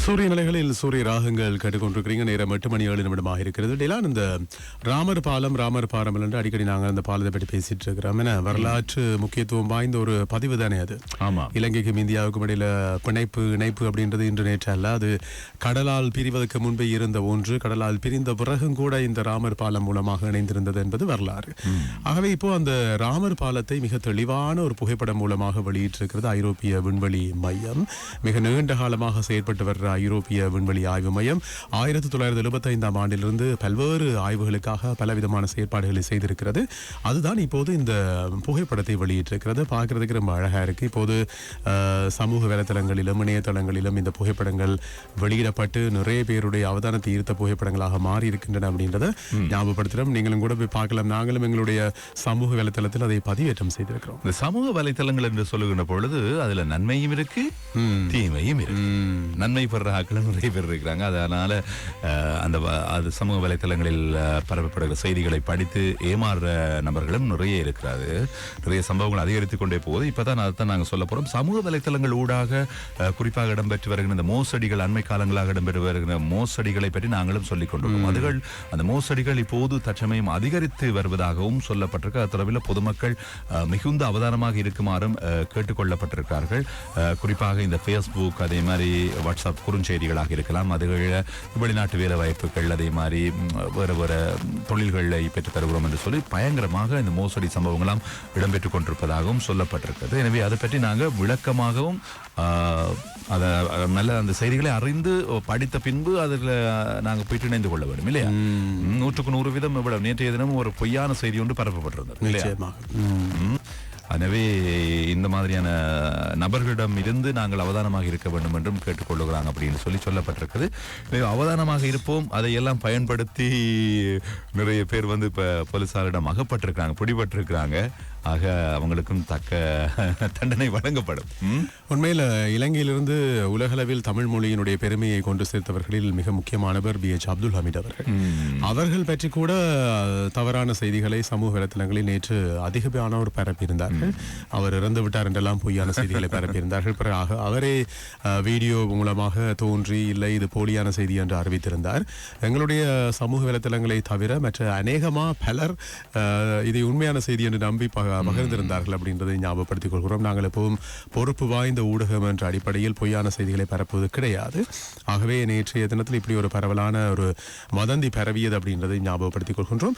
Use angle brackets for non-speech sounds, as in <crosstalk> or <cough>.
சூரிய நிலைகளில் சூரிய ராகங்கள் கேட்டுக்கொண்டிருக்கிறீங்க. நேரம் எட்டு மணி ஏழு நிமிடமாக இருக்கிறது. டெலான் இந்த ராமர் பாலம் ராமர் பாலம் என்று அடிக்கடி நாங்கள் அந்த பாலத்தை பற்றி பேசிட்டு இருக்கிறோம். என வரலாற்று முக்கியத்துவம் வாய்ந்த ஒரு பதிவு தானே அது? ஆமா. இலங்கைக்கும் இந்தியாவுக்கும் இடையில பிணைப்பு இணைப்பு அப்படின்றது இன்று நேற்று அல்ல. அது கடலால் பிரிவதற்கு முன்பே இருந்த ஒன்று. கடலால் பிரிந்த பிறகும் கூட இந்த ராமர் பாலம் மூலமாக இணைந்திருந்தது என்பது வரலாறு. ஆகவே இப்போ அந்த ராமர் பாலத்தை மிக தெளிவான ஒரு புகைப்படம் மூலமாக வெளியிட்டிருக்கிறது. ஐரோப்பிய விண்வெளி மையம். மிக நீண்ட காலமாக செயற்பட்டு வர்ற ஐரோப்பிய விண்வெளி ஆய்வு மையம் ஆயிரத்தி தொள்ளாயிரத்தி எழுபத்தைந்தாம் ஆண்டிலிருந்து பல்வேறு ஆய்வுகளுக்காக பலவிதமான செயற்பாடுகளை செய்திருக்கிறது. அதுதான் இப்போது இந்த புகைப்படத்தை வெளியிட்டிருக்கிறது. பார்க்கறதுக்கு ரொம்ப அழகா இருக்கு. இப்போது சமூக வலைத்தளங்களிலும் இணையதளங்களிலும் இந்த புகைப்படங்கள் வெளியிடப்பட்டு நிறைய பேருடைய அவதானத்தை ஈர்த்த புகைப்படங்களாக மாறி இருக்கின்றன அப்படின்றத ஞாபகப்படுத்துகிறோம் நீங்களும் கூட போய் பார்க்கலாம். நாங்களும் எங்களுடைய சமூக வலைத்தளத்தில் அதை பதிவேற்றம் செய்திருக்கிறோம். இந்த சமூக வலைத்தளங்கள் என்று சொல்லுகின்ற பொழுது அதுல நன்மையும் இருக்கு தீமையும் இருக்கு. நன்மை பெற ஆட்களும் நிறைய பேர் இருக்கிறாங்க. அதனால அந்த அது சமூக வலைத்தளங்களில் பரப்பப்படுகிற செய்திகளை படித்து ஏமாறுற நபர்களும் நிறைய இருக்கிறாரு. நிறைய சம்பவங்கள் அதிகரித்துக் கொண்டே போகுது. இப்பதான் அதைத்தான் நாங்க சொல்ல போறோம். சமூக வலைத்தளங்கள் ஊடாக குறிப்பாக இடம்பெற்று வருகிற இந்த மோசடிகள் அண்மை காலங்களாக இடம்பெற்று வருகிற மோசடிகளை பற்றி நாங்களும் சொல்லிக் கொண்டிருக்கோம். அதுகள் அந்த மோசடிகள் இப்போது தற்சமயம் அதிகரித்து வருவதாகவும் சொல்லப்பட்டிருக்கு. அது தொடர்பில் பொதுமக்கள் மிகுந்த அவதானமாக இருக்குமாறும் கேட்டுக்கொள்ளப்பட்டிருக்கிறார்கள் குறிப்பாக இந்த ஃபேஸ்புக் அதே மாதிரி வாட்ஸ்அப் குறுஞ்செய்திகளாக இருக்கலாம். அதுகள் வெளிநாட்டு வேலை வாய்ப்புகள் அதே மாதிரி வேறு வேறு தொழில்களை பெற்றுத் தருகிறோம் என்று சொல்லி பயங்கரமாக இந்த மோசடி சம்பவங்களாம் இடம்பெற்றுக் கொண்டிருப்பதாகவும் சொல்லப்பட்டிருக்கிறது. எனவே அதை பற்றி நாங்கள் விளக்கமாகவும் அதை நல்ல அந்த செய்திகளை அறிந்து படித்த பின்பு அதில் நாங்கள் போயிட்டு இணைந்து கொள்ள வேண்டும் இல்லையா? நூற்றுக்கு நூறு வீதம் இவ்வளவு நேற்றைய தினம் ஒரு பொய்யான செய்தி ஒன்று பரப்பப்பட்டிருந்தது இல்லையா? நிச்சயமாக. எனவே இந்த மாதிரியான நபர்களிடம் இருந்து நாங்கள் அவதானமாக இருக்க வேண்டும் என்றும் கேட்டுக்கொள்ளுகிறாங்க அப்படின்னு சொல்லி சொல்லப்பட்டிருக்குது. அவதானமாக இருப்போம். அதையெல்லாம் பயன்படுத்தி நிறைய பேர் வந்து இப்போ போலீசாரிடம் அகப்பட்டிருக்கிறாங்க பிடிபட்டிருக்கிறாங்க. ஆக அவங்களுக்கும் தக்க <laughs> தண்டனை வழங்கப்படும்? உண்மையில் இலங்கையிலிருந்து உலகளவில் தமிழ் மொழியினுடைய பெருமையை கொண்டு சேர்த்தவர்களில் மிக முக்கியமானவர் பி. எச். அப்துல் ஹமீத் அவர்கள். அவர்கள் பற்றி கூட தவறான செய்திகளை சமூக வலைத்தளங்களில் நேற்று அதிகமானோர் பரப்பியிருந்தார்கள். அவர் இறந்து விட்டார் என்றெல்லாம் பொய்யான செய்திகளை பரப்பியிருந்தார்கள். பிறகு அவரே வீடியோ மூலமாக தோன்றி இல்லை இது போலியான செய்தி என்று அறிவித்திருந்தார். எங்களுடைய சமூக வலைத்தளங்களை தவிர மற்ற அநேகமா பலர் இதை உண்மையான செய்தி என்று நம்பி பகிர்ந்திருந்தார்கள் அப்படின்றதை ஞாபகப்படுத்திக் கொள்கிறோம். நாங்கள் எப்பவும் பொறுப்பு வாய்ந்த ஊடகம் என்ற அடிப்படையில் பொய்யான செய்திகளை பரப்புவது கிடையாது. ஆகவே நேற்றைய தினத்தில் இப்படி ஒரு பரவலான ஒரு வதந்தி பரவியது அப்படின்றதை ஞாபகப்படுத்திக் கொள்கின்றோம்.